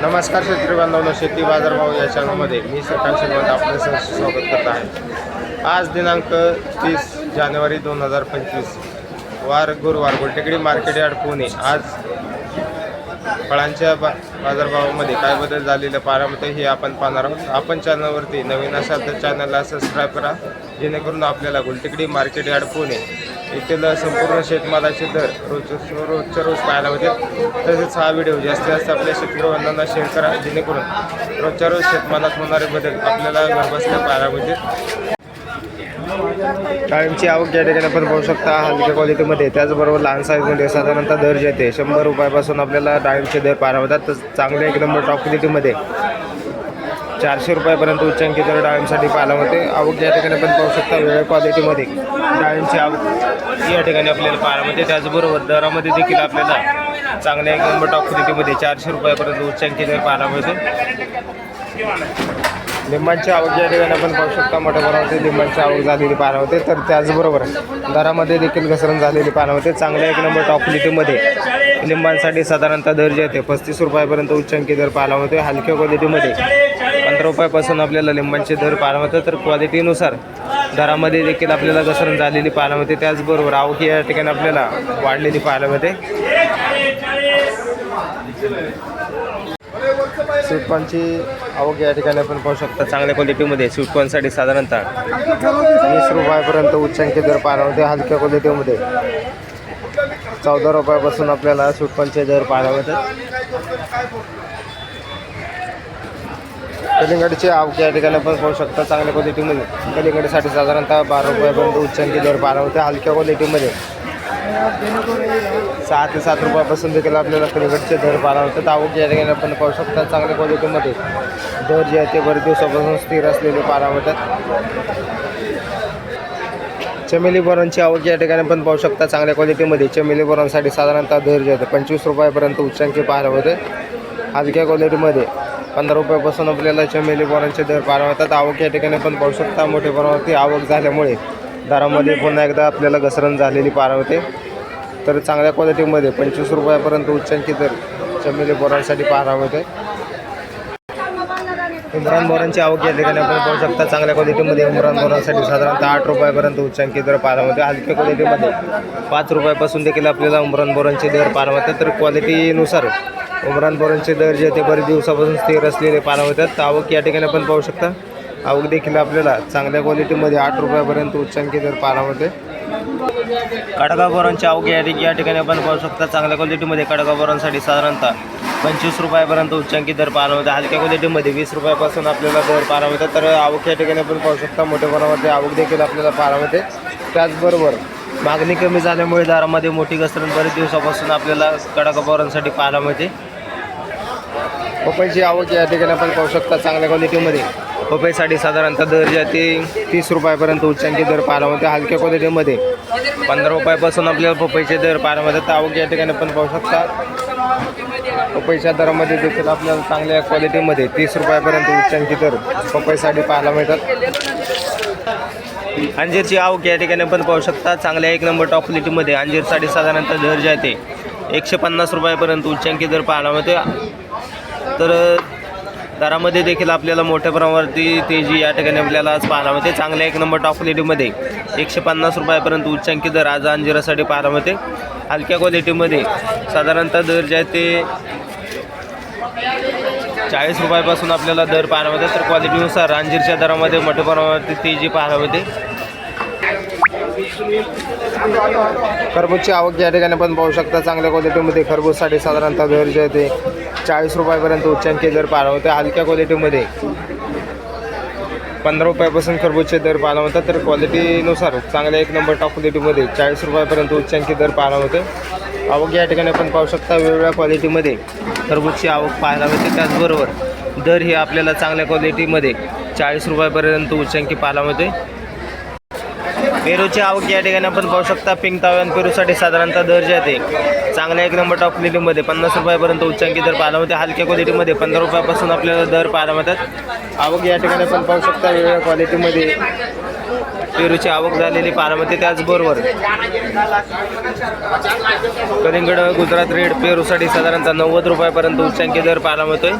नमस्कार शेतकरी बांधवांनो शेती बाजारभाव या चॅनलमध्ये मी सरकार श्रीमंत आपले सहर्ष स्वागत करत आहे. आज दिनांक तीस जानेवारी दोन हजार पंचवीस वार गुरुवार गोलटेकडी मार्केट यार्ड पुणे. आज फळांच्या बा बाजारभावामध्ये काय बदल झालेलं पाहण्यामध्ये हे आपण पाहणार आहोत. आपण चॅनलवरती नवीन असाल तर चॅनलला सबस्क्राईब करा जेणेकरून आपल्याला गुलटेकडी मार्केट यार्ड पुणे येथील संपूर्ण शेतमालाचे दर रोज रोजच्या रोज पाहायला होते तसेच हा व्हिडिओ जास्तीत जास्त आपल्या शेतकरी बांधवांना शेअर करा जेणेकरून रोजच्या रोज शेतमालात होणारे बदल आपल्याला घरबसल्या पाहायला मिळतील. कायमची आवक या ठिकाणी आपण पाहू शकता हलक्या क्वालिटीमध्ये त्याचबरोबर लहान साईजमध्ये साधारणतः दर जे येते शंभर रुपयापासून आपल्याला डाळींचे दर पाहायला मिळतात. तर चांगल्या एक नंबर टॉप क्वालिटीमध्ये चारशे रुपयापर्यंत उच्चांकी तर डाळींसाठी पाहायला मिळते आवक या ठिकाणी पण पाहू शकता वेगळ्या क्वालिटीमध्ये डाळींची आवक या ठिकाणी आपल्याला पाहायला मिळते. त्याचबरोबर दरामध्ये देखील आपल्याला चांगल्या एक नंबर टॉप क्वालिटीमध्ये चारशे रुपयापर्यंत उच्चांकी दर पाहायला मिळते. लिंबांची आवक या ठिकाणी आपण पाहू शकता मोठ्या प्रमाणात लिंबांची आवक झालेली पाहायला होते तर त्याचबरोबर दरामध्ये देखील घसरण झालेली पाहायला होते चांगल्या एक नंबर टॉप क्वालिटीमध्ये लिंबांसाठी साधारणतः दर जे आहे पस्तीस रुपयापर्यंत उच्चांकी दर पाहायला होते हलक्या क्वालिटीमध्ये पंधरा रुपयापासून आपल्याला लिंबांचे दर पाहायला होते तर क्वालिटीनुसार दरामध्ये देखील आपल्याला घसरण झालेली पाहायला मिळते. त्याचबरोबर आवकी या ठिकाणी आपल्याला वाढलेली पाहायला मिळते. स्वीटकॉर्नची आवक या ठिकाणी आपण पाहू शकता. चांगल्या क्वालिटीमध्ये स्वीटकॉर्नसाठी साधारणतः वीस रुपयापर्यंत उच्चांकी दर पाहायला मिळते. हलक्या क्वालिटीमध्ये चौदा रुपयापासून आपल्याला स्वीटकॉर्नचे दर पाहायला मिळतात. कलिंगडची आवक या ठिकाणी पण पाहू शकता चांगल्या क्वालिटीमध्ये कलिंगडसाठी साधारणतः बारा रुपयापर्यंत उच्चांकी दर बारा होते. हलक्या क्वालिटीमध्ये सहा ते सात रुपयापासून देखील आपल्याला कलिंगडचे दर बारा होतात आवक या ठिकाणी आपण पाहू शकता चांगल्या क्वालिटीमध्ये दर जे आहे ते बरेच दिवसापासून स्थिर असलेले बारा होतात. चमेली बोरांची आवक या ठिकाणी पण पाहू शकता चांगल्या क्वालिटीमध्ये चमेली बोरांसाठी साधारणतः दर जे आहे पंचवीस रुपयापर्यंत उच्चांकी पाहायला होते. हलक्या क्वालिटीमध्ये पंधरा रुपयापासून आपल्याला चमेली बोरांचे दर पार होतात आवक या ठिकाणी पण पाहू शकता. मोठ्या प्रमाणावरती आवक झाल्यामुळे दरामध्ये पुन्हा एकदा आपल्याला घसरण झालेली पाहायला होते तर चांगल्या क्वालिटीमध्ये पंचवीस रुपयापर्यंत उच्चांकी दर चमेली बोरांसाठी पाहायला होते इम्रान बोरांची आवक या ठिकाणी आपण पाहू शकता. चांगल्या क्वालिटीमध्ये इम्रान बोरांसाठी साधारणतः आठ रुपयापर्यंत उच्चांकी दर पार होते हलक्या क्वालिटीमध्ये पाच रुपयापासून देखील आपल्याला उमरान बोरांचे दर पार होते तर क्वालिटीनुसार उमरान बोरांचे दर जे ते बरेच दिवसापासून स्थिर असलेले पाहायला होतात. तर आवक या ठिकाणी आपण पाहू शकता. आवक देखील आपल्याला चांगल्या क्वालिटीमध्ये आठ रुपयापर्यंत उच्चांकी दर पाहायला होते कडगा बोरांची आवक या ठिक- या ठिकाणी आपण पाहू शकता. चांगल्या क्वालिटीमध्ये कडगा बोरांसाठी साधारणतः पंचवीस रुपयापर्यंत उच्चांकी दर पाहायला होते हलक्या क्वालिटीमध्ये वीस रुपयापासून आपल्याला दर पाहायला होतं तर आवक या ठिकाणी आपण पाहू शकता. मोठ्या प्रमाणामध्ये आवक देखील आपल्याला पाहायला होते त्याचबरोबर मागणी कमी झाल्यामुळे दरामध्ये मोठी घसरण बरेच दिवसापासून आपल्याला कडकापरांसाठी पाहायला मिळते. पपईची आवक या ठिकाणी आपण पाहू शकता चांगल्या क्वालिटीमध्ये पपईसाठी साधारणतः दर जे ते तीस रुपयापर्यंत उच्चांकी दर पाहायला होते हलक्या क्वालिटीमध्ये पंधरा रुपयापासून आपल्याला पपईचे दर पाहायला मिळतात. आवक या ठिकाणी आपण पाहू शकता. पपईच्या दरामध्ये देखील आपल्याला चांगल्या क्वालिटीमध्ये तीस रुपयापर्यंत उच्चांकी दर पपईसाठी पाहायला मिळतात. अंजीरची आवक या ठिकाणी पण पाहू शकता. चांगल्या एक नंबर टॉप क्वालिटीमध्ये अंजीरसाठी साधारणतः दर जे आहे ते एकशे पन्नास रुपयापर्यंत उच्चांकी दर पाहायला मिळते. तर दरामध्ये देखील आपल्याला मोठ्या प्रमाणावरती तेजी या ठिकाणी आपल्याला आज पाहायला मिळते. चांगल्या एक नंबर टॉप क्वालिटीमध्ये एकशे पन्नास रुपयापर्यंत उच्चांकी दर आज अंजिरासाठी पाहायला मिळते. हलक्या क्वालिटीमध्ये साधारणतः दर जे आहे ते चाळीस रुपयापासून आपल्याला दर पाहायला मिळते तर क्वालिटीनुसार अंजीरच्या दरामध्ये मोठ्या प्रमाणावरती तेजी पाहायला मिळते. खरबूजची आवक या ठिकाणी पण पाहू शकता. चांगल्या क्वालिटीमध्ये खरबूजसाठी साधारणतः दर जे आहे ते चाळीस रुपयापर्यंत उच्चांकी दर पाहायला होते हलक्या क्वालिटीमध्ये पंधरा रुपयापासून खरबूजचे दर पाहायला होतात तर क्वालिटीनुसार चांगल्या एक नंबर टॉप क्वालिटीमध्ये चाळीस रुपयापर्यंत उच्चांकी दर पाहायला होते आवक या ठिकाणी आपण पाहू शकता वेगवेगळ्या क्वालिटीमध्ये खरबूजची आवक पाहायला मिळते. त्याचबरोबर दर हे आपल्याला चांगल्या क्वालिटीमध्ये चाळीस रुपयापर्यंत उच्चांकी पाहायला मिळते. पेरूची आवक या ठिकाणी आपण पाहू शकता. पिंक ताव्यान पेरूसाठी साधारणतः दर जे आहे चांगल्या एक नंबर टॉप क्वालिटीमध्ये पन्नास रुपयापर्यंत उच्चांकी दर पाहायला मिळते. हलक्या क्वालिटीमध्ये पंधरा रुपयापासून आपल्याला दर पाहायला मिळतात. आवक या ठिकाणी आपण पाहू शकता वेगवेगळ्या क्वालिटीमध्ये पेरूची आवक झालेली पाहायला त्याचबरोबर कलिंगड गुजरात रेड पेरूसाठी साधारणतः नव्वद रुपयापर्यंत उच्चांकी दर पाहायला मिळतोय.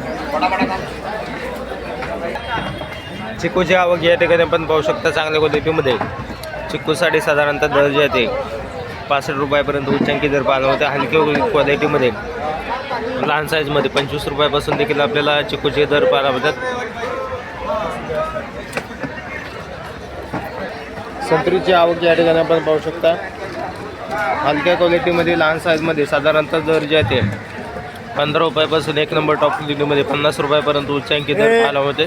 चिकूची आवक या ठिकाणी आपण पाहू शकता चांगल्या क्वालिटीमध्ये चिकूसाठी साधारणतः दर जे आहे ते पासष्ट रुपयापर्यंत उच्चांकी दर पाहायला होते हलक्या क्वालिटीमध्ये. लहान साईजमध्ये पंचवीस रुपयापासून देखील आपल्याला चिकूचे दर पाहायला मिळतात. संत्रीची आवक या ठिकाणी आपण पाहू शकता. हलक्या क्वालिटीमध्ये लहान साईजमध्ये साधारणतः दर जे आहे पंधरा रुपयापासून एक नंबर टॉप क्वालिटीमध्ये पन्नास रुपयापर्यंत उच्चांकी दर पाहायला होते